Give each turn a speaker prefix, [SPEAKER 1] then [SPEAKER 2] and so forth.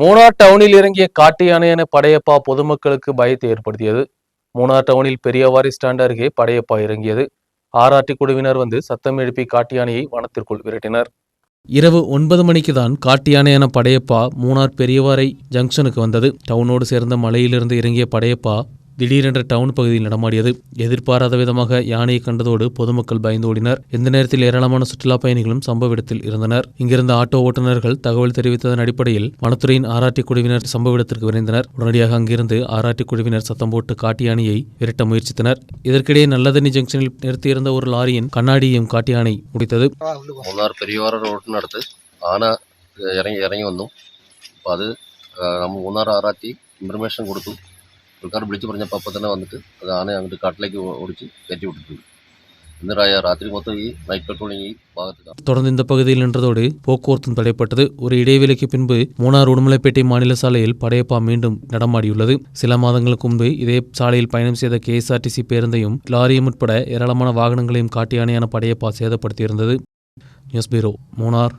[SPEAKER 1] மூணார் டவுனில் இறங்கிய காட்டு யானை என படையப்பா பொதுமக்களுக்கு பயத்தை ஏற்படுத்தியது. மூணார் டவுனில் பெரியவாரி ஸ்டாண்ட் அருகே படையப்பா இறங்கியது. ஆராட்டி குழுவினர் வந்து சத்தம் எழுப்பி காட்டு யானையை வனத்திற்குள் விரட்டினர். இரவு ஒன்பது மணிக்கு தான் காட்டு யானை என படையப்பா மூணார் பெரியவாரை ஜங்ஷனுக்கு வந்தது. டவுனோடு சேர்ந்த மலையிலிருந்து இறங்கிய படையப்பா திடீரென்று டவுன் பகுதியில் நடமாடியது எதிர்பாராத விதமாக யானையை கண்டதோடு பொதுமக்கள் பயந்து ஓடினர் இந்த நேரத்தில் ஏராளமான சுற்றுலா பயணிகளும் சம்பவ இடத்தில் இருந்தனர் இங்கிருந்த ஆட்டோ ஓட்டுநர்கள் தகவல் தெரிவித்ததன் அடிப்படையில் வனத்துறையின் ஆராட்டி குழுவினர் சம்பவ இடத்திற்கு விரைந்தனர் உடனடியாக அங்கிருந்து ஆராட்டி குழுவினர் சத்தம் போட்டு காட்டு யானையை விரட்ட முயற்சித்தனர் இதற்கிடையே நல்லதண்ணி ஜங்ஷனில் நிறுத்தியிருந்த ஒரு லாரியின் கண்ணாடியையும் காட்டு யானை முடித்தது
[SPEAKER 2] മൂന്നാർ പെരിയോറ റോഡിനടുത്ത് ആന ഏഹ്, ഇറങ്ങി ഇറങ്ങി വന്നു അപ്പോൾ അത് ഏഹ്, നമ്മൾ മൂന്നാർ ആറാറ്റി ഇൻഫർമേഷൻ കൊടുത്തു ആൾക്കാർ വിളിച്ചു പറഞ്ഞപ്പോൾ അപ്പോൾ തന്നെ വന്നിട്ട് അത് ആനയെ അങ്ങോട്ട് കാട്ടിലേക്ക് ഓ- ഓടിച്ച് കയറ്റി വിട്ടിട്ടുണ്ട് ഇന്ന് രാ- രാത്രി മൊത്തം ഈ നൈറ്റ് പെട്രോളിങ് ഈ ഭാഗത്ത്
[SPEAKER 1] தொடர்ந்து இந்த பகுதியில் நின்றதோடு போக்குவரத்தும் தடைப்பட்டது ஒரு இடைவேளைக்கு பின்பு மூணார் உடுமலைப்பேட்டை மாநில சாலையில் படையப்பா மீண்டும் நடமாடியுள்ளது சில மாதங்களுக்கு முன்பு இதே சாலையில் பயணம் செய்த கேஎஸ்ஆர்டிசி பேருந்தையும் லாரியும் உட்பட ஏராளமான வாகனங்களையும் காட்டு யானையான படையப்பா சேதப்படுத்தியிருந்தது நியூஸ் பீரோ மூணார்